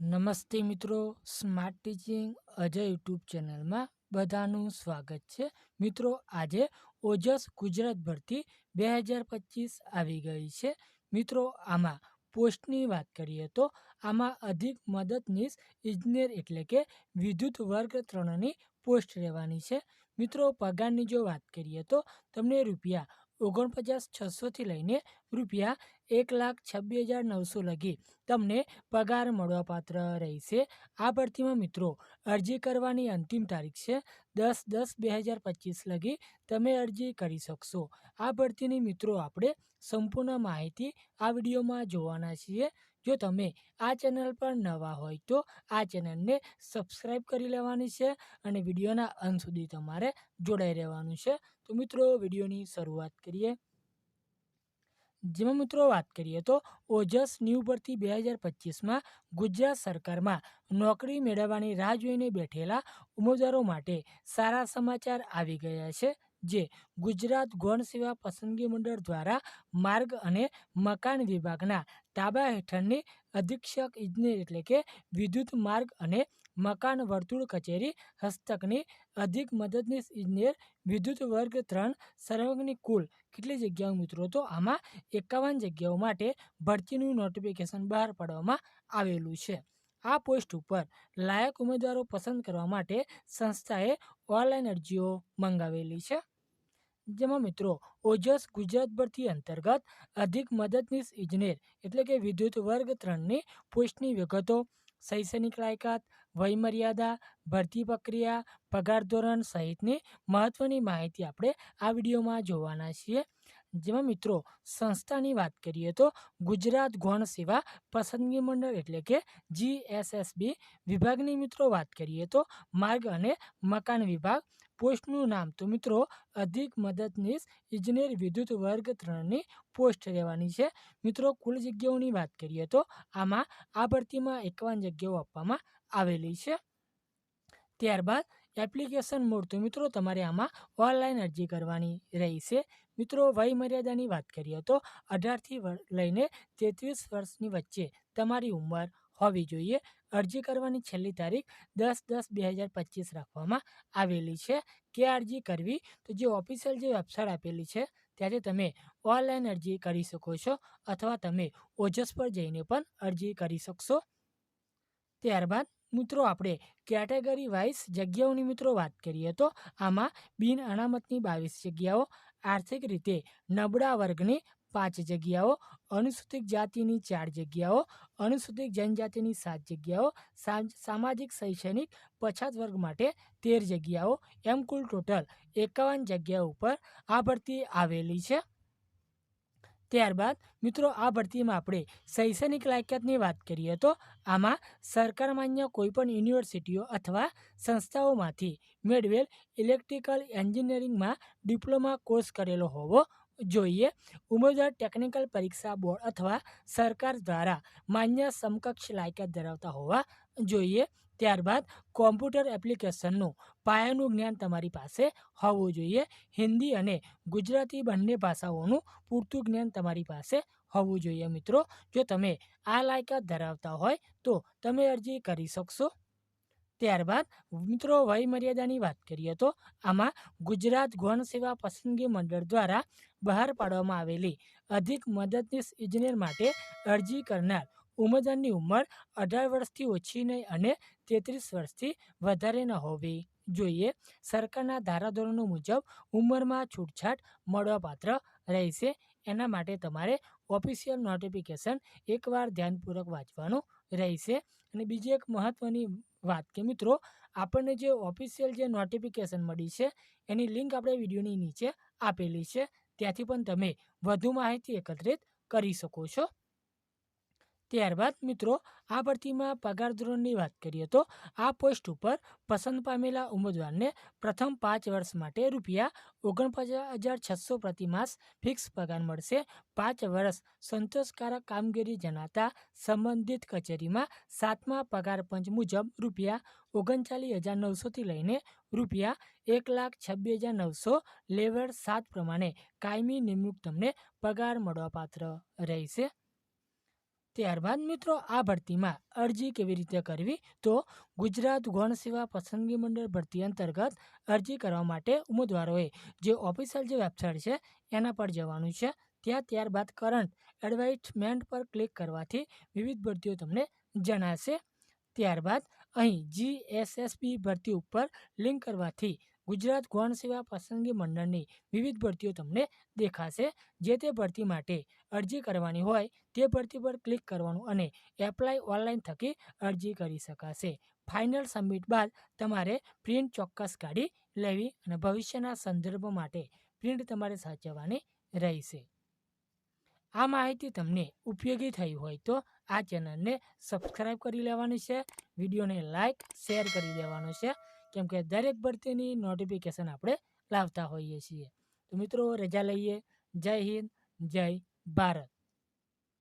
નમસ્તે મિત્રો smart teaching Ajay YouTube ચેનલમાં બધાનું સ્વાગત છે. મિત્રો, આજે ઓજસ ગુજરાત ભરતી બે હજાર પચીસ આવી ગઈ છે. મિત્રો, આમાં પોસ્ટની વાત કરીએ તો આમાં અધિક મદદનીશ ઇજનેર એટલે કે વિદ્યુત વર્ગ ત્રણની પોસ્ટ રહેવાની છે. મિત્રો, પગારની જો વાત કરીએ તો તમને રૂપિયા ઓગણપચાસ છસોથી લઈને રૂપિયા એક લાખ છવ્વીસ હજાર નવસો લગી તમને પગાર મળવાપાત્ર રહેશે. આ ભરતીમાં મિત્રો, અરજી કરવાની અંતિમ તારીખ છે દસ દસ બે હજાર પચીસ લગી તમે અરજી કરી શકશો. આ ભરતીની મિત્રો આપણે સંપૂર્ણ માહિતી આ વિડીયોમાં જોવાના છીએ. જો તમે આ ચેનલ પર નવા હોય તો આ ચેનલને સબસ્ક્રાઈબ કરી લેવાની છે અને વિડીયોના અંત સુધી તમારે જોડાઈ રહેવાનું છે. તો મિત્રો, વિડીયોની શરૂઆત કરીએ. જેમાં મિત્રો વાત કરીએ તો ઓજસ ન્યૂ પરથી બે હજાર પચીસમાં ગુજરાત સરકારમાં નોકરી મેળવવાની રાહ જોઈને બેઠેલા ઉમેદવારો માટે સારા સમાચાર આવી ગયા છે, જે ગુજરાત ગૌણ સેવા પસંદગી મંડળ દ્વારા માર્ગ અને મકાન વિભાગના તાબા હેઠળની અધિક્ષક, ઇજનેર એટલે કે વિદ્યુત માર્ગ અને મકાન વર્તુળ કચેરી, હસ્તકની અધિક મદદનીશ ઇજનેર વિદ્યુત વર્ગ ત્રણ સર્વગની કુલ કેટલી જગ્યાઓ મિત્રો? તો આમાં એકાવન જગ્યાઓ માટે ભરતીનું નોટિફિકેશન બહાર પાડવામાં આવેલું છે. આ પોસ્ટ ઉપર લાયક ઉમેદવારો પસંદ કરવા માટે સંસ્થાએ ઓનલાઈન અરજીઓ મંગાવેલી છે. જેમાં મિત્રો, ઓજસ ગુજરાત ભરતી અંતર્ગત અધિક મદદનીશ ઇજનેર એટલે કે વિદ્યુત વર્ગ ત્રણની પોસ્ટની વિગતો શૈક્ષણિક લાયકાત, વયમર્યાદા, ભરતી પ્રક્રિયા, પગાર ધોરણ સહિતની મહત્ત્વની માહિતી આપણે આ વિડીયોમાં જોવાના છીએ. જેમાં મિત્રો સંસ્થાની વાત કરીએ તો ગુજરાત ગૌણ સેવા પસંદગી મંડળ એટલે કે જીએસએસબી વિભાગની મિત્રો વાત કરીએ તો માર્ગ અને મકાન વિભાગ પોસ્ટનું નામ તો મિત્રો અધિક મદદનીશ ઇજનેર વિદ્યુત વર્ગ ત્રણની પોસ્ટ રહેવાની છે. મિત્રો કુલ જગ્યાઓની વાત કરીએ તો આમાં આ ભરતીમાં એકાવન જગ્યાઓ આપવામાં આવેલી છે. ત્યારબાદ એપ્લિકેશન મોડ તો મિત્રો તમારે આમાં ઓનલાઈન અરજી કરવાની રહેશે મિત્રો વય મર્યાદાની વાત કરીએ તો અઢારથી લઈને તેત્રીસ વર્ષની વચ્ચે તમારી ઉંમર હોવી જોઈએ. અરજી કરવાની છેલ્લી તારીખ દસ દસ બે હજાર પચીસ રાખવામાં આવેલી છે. કે અરજી કરવી? તો જે ઓફિશિયલ જે વેબસાઇટ આપેલી છે, ત્યાંથી તમે ઓનલાઈન અરજી કરી શકો છો અથવા તમે ઓજસ પર જઈને પણ અરજી કરી શકશો. ત્યારબાદ, મિત્રો, આપણે કેટેગરી વાઇઝ જગ્યાઓની મિત્રો વાત કરીએ તો આમાં બિન અનામતની બાવીસ જગ્યાઓ આર્થિક રીતે નબળા વર્ગની પાંચ જગ્યાઓ, અનુસૂચિત જાતિની ચાર જગ્યાઓ, અનુસૂચિત જનજાતિની સાત જગ્યાઓ સામાજિક શૈક્ષણિક પછાત વર્ગ માટે તેર જગ્યાઓ, એમ કુલ ટોટલ એકાવન જગ્યાઓ ઉપર આ ભરતી આવેલી છે. ત્યારબાદ, મિત્રો, આ ભરતીમાં આપણે શૈક્ષણિક લાયકાતની વાત કરીએ તો આમાં સરકાર માન્ય કોઈપણ યુનિવર્સિટીઓ અથવા સંસ્થાઓમાંથી મેળવેલ ઇલેક્ટ્રિકલ એન્જિનિયરિંગમાં ડિપ્લોમા કોર્સ કરેલો હોવો જોઈએ. ઉમેદવાર ટેકનિકલ પરીક્ષા બોર્ડ અથવા સરકાર દ્વારા માન્ય સમકક્ષ લાયકાત ધરાવતા હોવા જોઈએ. ત્યારબાદ કોમ્પ્યુટર એપ્લિકેશનનું પાયાનું જ્ઞાન તમારી પાસે હોવું જોઈએ. હિન્દી અને ગુજરાતી બંને ભાષાઓનું પૂરતું જ્ઞાન તમારી પાસે હોવું જોઈએ મિત્રો. જો તમે આ લાયકાત ધરાવતા હોય તો તમે અરજી કરી શકશો. ત્યારબાદ મિત્રો વય મર્યાદાની વાત કરીએ તો આમાં ગુજરાત ગૌણ સેવા પસંદગી મંડળ દ્વારા બહાર પાડવામાં આવેલી અધિક મદદનીશ ઇજનેર માટે અરજી કરનાર ઉમેદવારની ઉંમર અઢાર વર્ષથી ઓછી નહીં અને તેત્રીસ વર્ષથી વધારે ન હોવી જોઈએ. સરકારના ધારાધોરણો મુજબ ઉંમરમાં છૂટછાટ મળવાપાત્ર રહેશે. એના માટે તમારે ઓફિશિયલ નોટિફિકેશન એકવાર ધ્યાનપૂર્વક વાંચવાનું રહેશે. અને બીજી એક મહત્ત્વની વાત કે મિત્રો, આપણને જે ઓફિશિયલ જે નોટિફિકેશન મળી છે, એની લિંક આપણે વિડીયોની નીચે આપેલી છે. ત્યાંથી પણ તમે વધુ માહિતી એકત્રિત કરી શકો છો. ત્યારબાદ મિત્રો, આ ભરતીમાં પગાર ધોરણની વાત કરીએ તો, આ પોસ્ટ ઉપર પસંદ પામેલા ઉમેદવારને પ્રથમ પાંચ વર્ષ માટે રૂપિયા ઓગણપચાસ હજાર છસો પ્રતિમાસ ફિક્સ પગાર મળશે. પાંચ વર્ષ સંતોષકારક કામગીરી જણાતા સંબંધિત કચેરીમાં સાતમા પગાર પંચ મુજબ રૂપિયા ઓગણચાલીસ હજાર નવસોથી લઈને રૂપિયા એક લાખ છવ્વીસ હજાર નવસો લેવલ સાત પ્રમાણે કાયમી નિમણૂક તમને પગાર મળવાપાત્ર રહેશે. ત્યારબાદ મિત્રો આ ભરતીમાં અરજી કેવી રીતે કરવી? તો ગુજરાત ગૌણ સેવા પસંદગી મંડળ ભરતી અંતર્ગત અરજી કરવા માટે ઉમેદવારોએ જે ઓફિશિયલ જે વેબસાઇટ છે, એના પર જવાનું છે. ત્યાં ત્યારબાદ કરંટ એડવાઇઝમેન્ટ પર ક્લિક કરવાથી વિવિધ ભરતીઓ તમને જણાશે. ત્યારબાદ અહીં જીએસએસબી ભરતી ઉપર લિંક કરવાથી ગુજરાત ગૌણ સેવા પસંદગી મંડળની વિવિધ ભરતીઓ તમને દેખાશે. જે તે ભરતી માટે અરજી કરવાની હોય તે ભરતી પર ક્લિક કરવાનું અને એપ્લાય ઓનલાઈન થકી અરજી કરી શકાશે. ફાઇનલ સબમિટ બાદ તમારે પ્રિન્ટ ચોક્કસ કાઢી લેવી અને ભવિષ્યના સંદર્ભ માટે પ્રિન્ટ તમારે સાચવવાની રહેશે. આ માહિતી તમને ઉપયોગી થઈ હોય તો આ ચેનલને સબસ્ક્રાઈબ કરી લેવાની છે, વિડીયોને લાઇક શેર કરી દેવાનો છે. કેમ કે દરેક ભરતીની નોટિફિકેશન આપણે લાવતા હોઈએ છીએ. તો મિત્રો, રજા લઈએ. જય હિન્દ, જય ભારત.